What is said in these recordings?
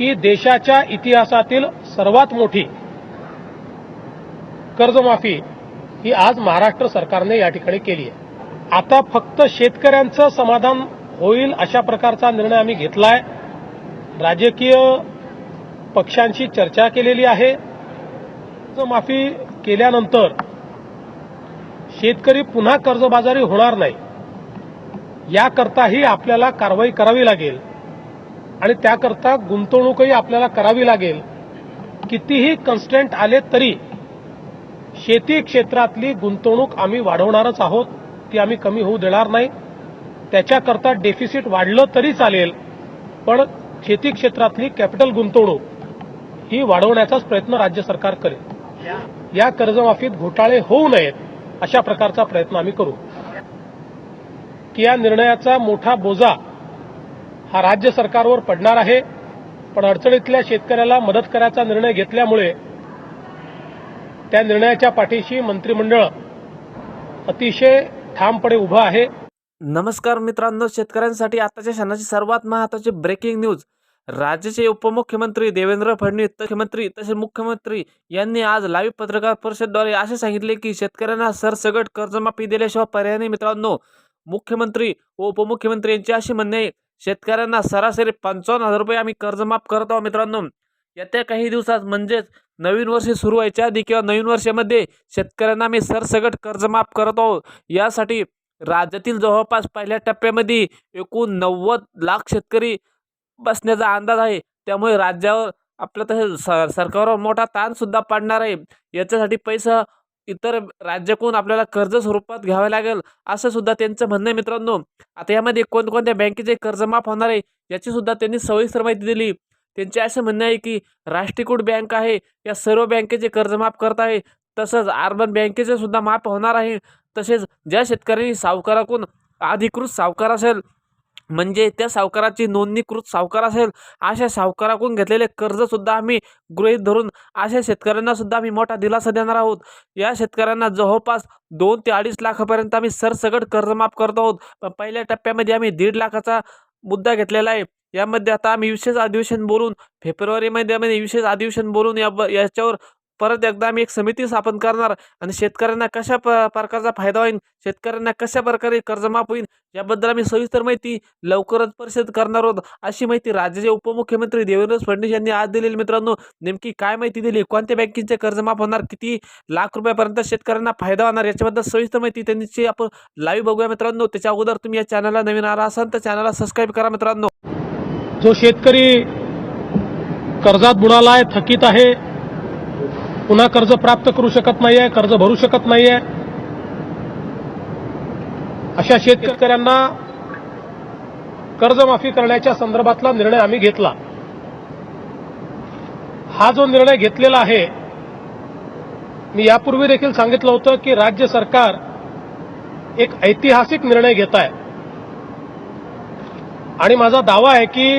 की देशाच्या इतिहासातील सर्वात मोठी कर्जमाफी ही आज महाराष्ट्र सरकारने या ठिकाणी केली आहे. आता फक्त शेतकऱ्यांचं समाधान होईल अशा प्रकारचा निर्णय आम्ही घेतलाय. राजकीय पक्षांशी चर्चा केलेली आहे. कर्जमाफी केल्यानंतर शेतकरी पुन्हा कर्जबाजारी होणार नाही. याकरताही आपल्याला कारवाई करावी लागेल. आणि त्याकरता गुंतवणूकही आपल्याला करावी लागेल. कितीही कन्स्टंट आले तरी शेती क्षेत्रातली गुंतवणूक आम्ही वाढवणारच आहोत ती आम्ही कमी होऊ देणार नाही. त्याच्याकरता डेफिसिट वाढलं तरी चालेल पण शेती क्षेत्रातली कॅपिटल गुंतवणूक ही वाढवण्याचाच प्रयत्न राज्य सरकार करेल. या कर्जमाफीत घोटाळे होऊ नयेत अशा प्रकारचा प्रयत्न आम्ही करू. की या निर्णयाचा मोठा बोजा हा राज्य सरकारवर पडणार आहे. पण अडचणीतल्या शेतकऱ्याला मदत करायचा निर्णय घेतल्यामुळे त्या निर्णयाच्या पाठीशी मंत्रिमंडळ अतिशय ठामपणे उभं आहे. नमस्कार मित्रांनो शेतकऱ्यांसाठी आताच्या क्षणाची सर्वात महत्वाची ब्रेकिंग न्यूज राज्याचे उपमुख्यमंत्री देवेंद्र फडणवीस मुख्यमंत्री तसेच मुख्यमंत्री यांनी आज लाईव्ह पत्रकार परिषदेद्वारे असे सांगितले की शेतकऱ्यांना सरसगट कर्जमाफी दिल्याशिवाय पर्याय नाही मित्रांनो. मुख्यमंत्री व उपमुख्यमंत्री यांची अशी म्हणणे आहे शेतकऱ्यांना सरासरी पंचावन्न हजार रुपये आम्ही कर्जमाफ करत आहोत मित्रांनो. येत्या काही दिवसात म्हणजेच नवीन वर्ष सुरू व्हायच्या आधी किंवा नवीन वर्षामध्ये शेतकऱ्यांना आम्ही सरसगट कर्जमाफ करत आहोत. यासाठी राज्यातील जवळपास पहिल्या टप्प्यामध्ये एकूण नव्वद लाख शेतकरी बसण्याचा अंदाज आहे. त्यामुळे राज्यावर आपलं तसं स सरकारवर मोठा ताणसुद्धा पाडणार पडणार आहे. याच्यासाठी पैसा इतर राज्याकडून आपल्याला कर्ज स्वरूपात घ्यावे लागेल असं सुद्धा त्यांचं म्हणणं आहे मित्रांनो. आता यामध्ये कोणकोणत्या बँकेचे कर्ज माफ होणार आहे याची सुद्धा त्यांनी सविस्तर माहिती दिली. त्यांचे असं म्हणणं आहे की राष्ट्रीयकृत बँक आहे या सर्व बँकेचे कर्ज माफ करत आहे तसंच अर्बन बँकेचे सुद्धा माफ होणार आहे. तसेच ज्या शेतकऱ्यांनी सावकाराकडून अधिकृत सावकार असेल म्हणजे त्या सावकाराची नोंदणीकृत सावकार असेल अशा सावकाराकडून घेतलेले कर्जसुद्धा आम्ही गृहीत धरून अशा शेतकऱ्यांना सुद्धा आम्ही मोठा दिलासा देणार आहोत. या शेतकऱ्यांना जवळपास दोन ते अडीच लाखापर्यंत आम्ही सरसगट कर्ज माफ करत आहोत. पण पहिल्या टप्प्यामध्ये आम्ही दीड लाखाचा मुद्दा घेतलेला आहे. यामध्ये आता आम्ही विशेष अधिवेशन बोलून फेब्रुवारीमध्ये आम्ही विशेष अधिवेशन बोलून या याच्यावर परत एकदा आम्ही एक समिती स्थापन करणार आणि शेतकऱ्यांना कशा प प्रकारचा फायदा होईल शेतकऱ्यांना कशा प्रकारे कर्जमाफ होईल याबद्दल आम्ही सविस्तर माहिती लवकरच परिषद करणार आहोत. अशी माहिती राज्याचे उपमुख्यमंत्री देवेंद्र फडणवीस यांनी आज दिलेली मित्रांनो नेमकी काय माहिती दिली? कोणत्या बँकेचे कर्जमाफ होणार? किती लाख रुपयापर्यंत शेतकऱ्यांना फायदा होणार? याच्याबद्दल सविस्तर माहिती त्यांची आपण लाईव्ह बघूया मित्रांनो. त्याच्या अगोदर तुम्ही या चॅनलला नवीन आला असाल तर चॅनलला सबस्क्राईब करा मित्रांनो. जो शेतकरी कर्जात बुडाला आहे थकीत आहे पुन्हा कर्ज प्राप्त करू शकत नाहीये कर्ज भरू शकत नाहीये. अशा शेतकऱ्यांना कर्जमाफी करण्याच्या संदर्भातला निर्णय आम्ही घेतला. हा जो निर्णय घेतलेला आहे मी यापूर्वी देखील सांगितलं होतं की राज्य सरकार एक ऐतिहासिक निर्णय घेत आहे आणि माझा दावा आहे की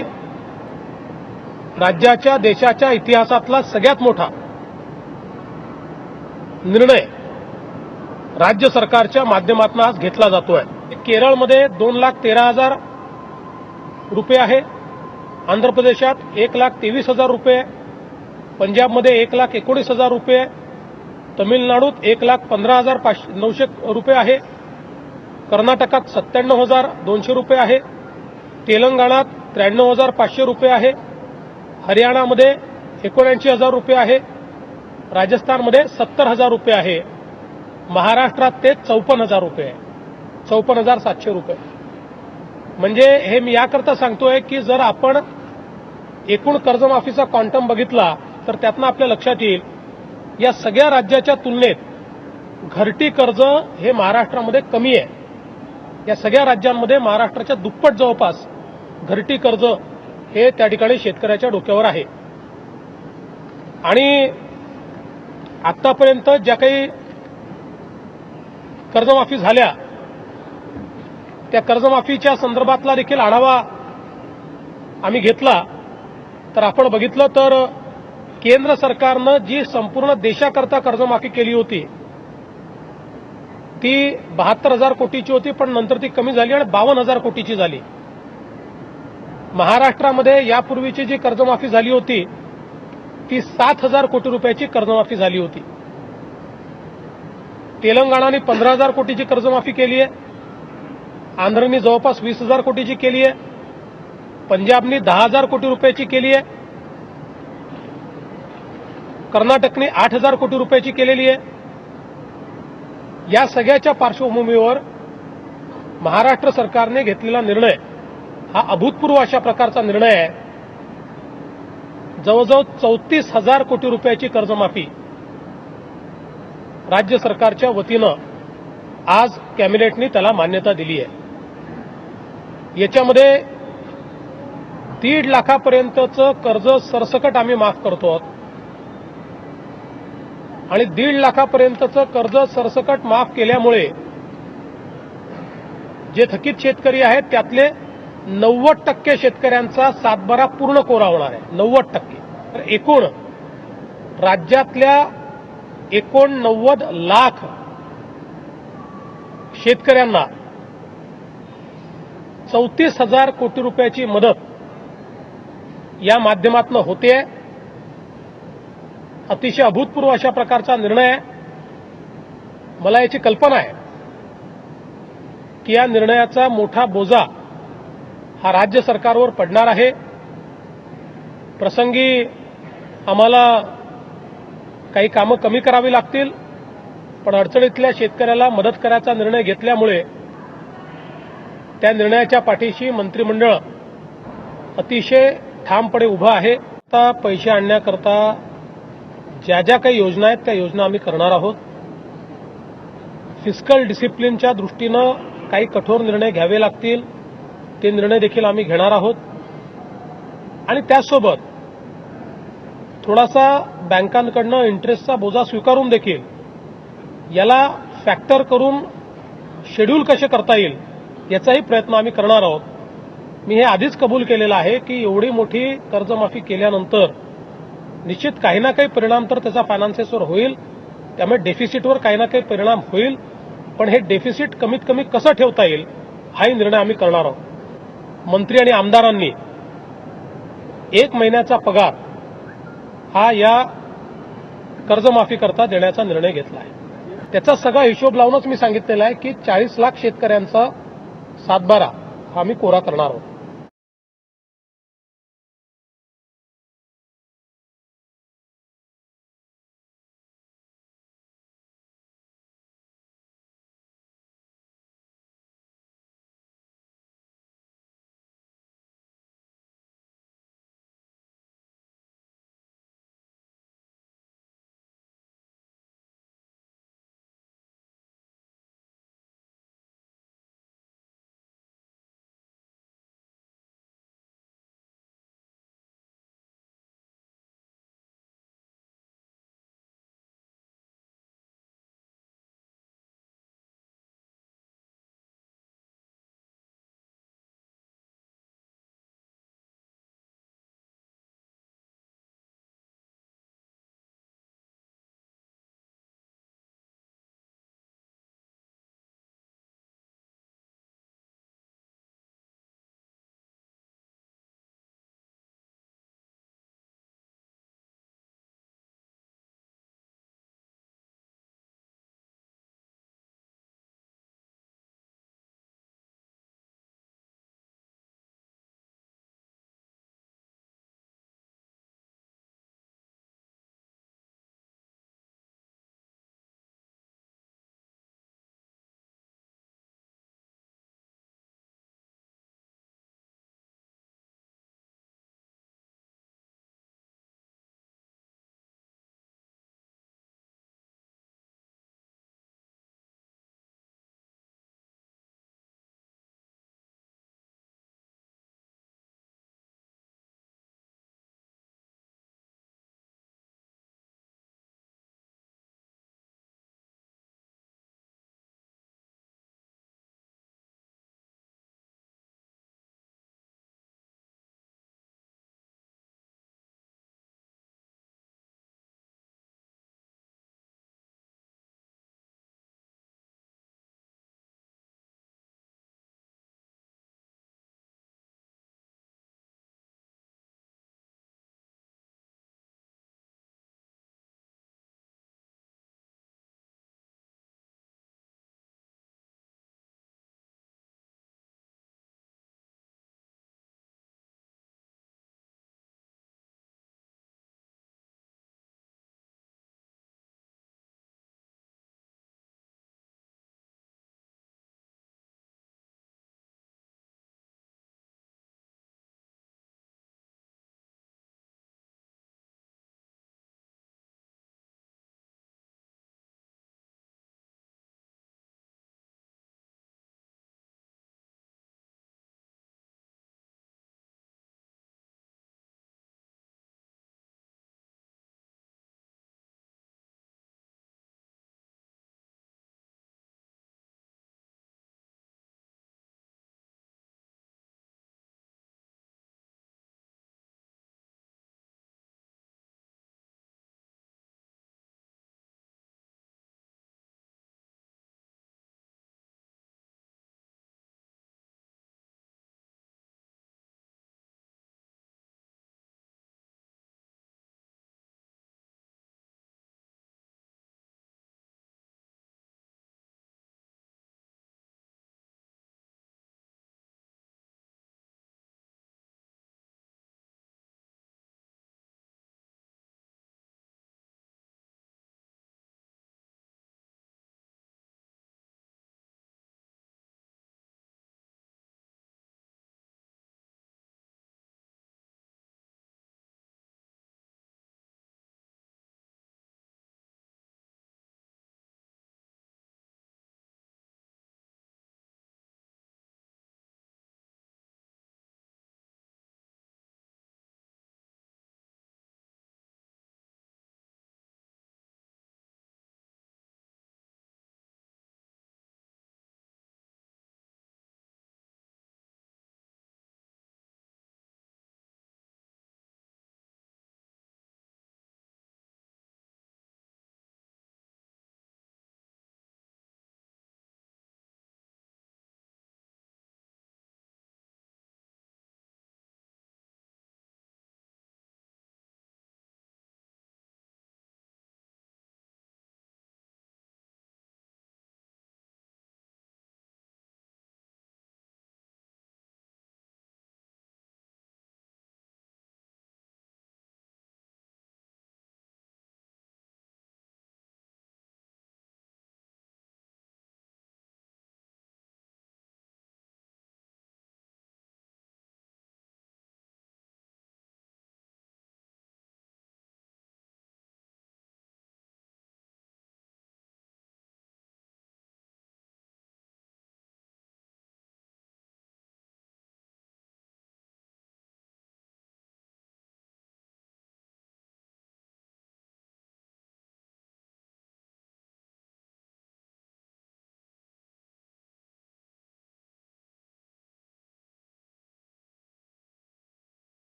राज्याच्या देशाच्या इतिहासातला सगळ्यात मोठा निर्णय राज्य सरकारच्या माध्यमातून आज घेतला जातोय. केरळमध्ये दोन लाख तेरा हजार रुपये आहे. आंध्र प्रदेशात एक लाख तेवीस हजार रुपये. पंजाबमध्ये एक लाख एकोणीस हजार रुपये. तमिळनाडूत एक लाख पंधरा हजार पाचशे नऊशे रुपये आहे. कर्नाटकात सत्त्याण्णव हजार दोनशे रुपये आहे. तेलंगणात त्र्याण्णव हजार पाचशे रुपये आहे. हरियाणामध्ये एकोणऐंशी हजार रुपये आहे. राजस्थानमध्ये सत्तर हजार रुपये आहे. महाराष्ट्रात ते चौपन्न हजार रुपये आहे. चौपन्न हजार सातशे रुपये. म्हणजे हे मी याकरता सांगतोय की जर आपण एकूण कर्जमाफीचा क्वांटम बघितला तर त्यातनं आपल्या लक्षात येईल या सगळ्या राज्याच्या तुलनेत घरटी कर्ज हे महाराष्ट्रामध्ये कमी आहे. या सगळ्या राज्यांमध्ये महाराष्ट्राच्या दुप्पट जवळपास घरटी कर्ज हे त्या ठिकाणी शेतकऱ्याच्या डोक्यावर आहे. आणि आतापर्यंत ज्या काही कर्जमाफी झाल्या त्या कर्जमाफीच्या संदर्भातला देखील आढावा आम्ही घेतला. तर आपण बघितलं तर केंद्र सरकारनं जी संपूर्ण देशाकरता कर्जमाफी केली होती ती बहात्तर हजार कोटीची होती पण नंतर ती कमी झाली आणि बावन्न हजार कोटीची झाली. महाराष्ट्रामध्ये यापूर्वीची जी कर्जमाफी झाली होती ती सात हजार कोटी रुपयाची कर्जमाफी झाली होती. तेलंगणाने पंधरा हजार कोटीची कर्जमाफी केली आहे. आंध्रनी जवळपास वीस हजार कोटीची केली आहे. पंजाबनी दहा हजार कोटी रुपयाची केली आहे. कर्नाटकने आठ हजार कोटी रुपयाची केलेली आहे. या सगळ्याच्या पार्श्वभूमीवर महाराष्ट्र सरकारने घेतलेला निर्णय हा अभूतपूर्व अशा प्रकारचा निर्णय आहे. जवळजवळ चौतीस हजार कोटी रुपयाची कर्जमाफी राज्य सरकारच्या वतीनं आज कॅबिनेटनी त्याला मान्यता दिली आहे. याच्यामध्ये दीड लाखापर्यंतचं कर्ज सरसकट आम्ही माफ करतो आहोत. आणि दीड लाखापर्यंतचं कर्ज सरसकट माफ केल्यामुळे जे थकीत शेतकरी आहेत त्यातले नव्वद टक्के शेतकऱ्यांचा सातबारा पूर्ण कोरा होणार आहे. नव्वद टक्के. तर एकूण राज्यातल्या एकोणनव्वद लाख शेतकऱ्यांना चौतीस हजार कोटी रुपयाची मदत या माध्यमातून होते अतिशय अभूतपूर्व अशा प्रकारचा निर्णय आहे. मला याची कल्पना आहे की या निर्णयाचा मोठा बोजा हा राज्य सरकारवर पडणार आहे. प्रसंगी आम्हाला काही कामं कमी करावी लागतील पण अडचणीतल्या शेतकऱ्याला मदत करायचा निर्णय घेतल्यामुळे त्या निर्णयाच्या पाठीशी मंत्रिमंडळ अतिशय ठामपणे उभं आहे. आता पैसे आणण्याकरता ज्या ज्या काही योजना आहेत त्या योजना आम्ही करणार आहोत. फिस्कल डिसिप्लिनच्या दृष्टीनं काही कठोर निर्णय घ्यावे लागतील. ते निर्णय देखील आम्ही घेणार आहोत. आणि त्याचसोबत थोडासा बँकांकडनं इंटरेस्टचा बोजा स्वीकारून देखील याला फॅक्टर करून शेड्यूल कसे करता येईल याचाही प्रयत्न आम्ही करणार आहोत. मी हे आधीच कबूल केलेलं आहे की एवढी मोठी कर्जमाफी केल्यानंतर निश्चित काही ना काही परिणाम तर त्याचा फायनान्सेसवर होईल. त्यामुळे डेफिसिटवर काही ना काही परिणाम होईल. पण हे डेफिसिट कमीत कमी कसं ठेवता येईल हाही निर्णय आम्ही करणार आहोत. मंत्री आणि आमदारांनी एक महिन्याचा पगार हा या कर्जमाफी करता देण्याचा निर्णय घेतला आहे. त्याचा सगळा हिशोब लावूनच मी सांगितलेला आहे की चाळीस लाख शेतकऱ्यांचा सातबारा हा मी कोरा करणार आहोत.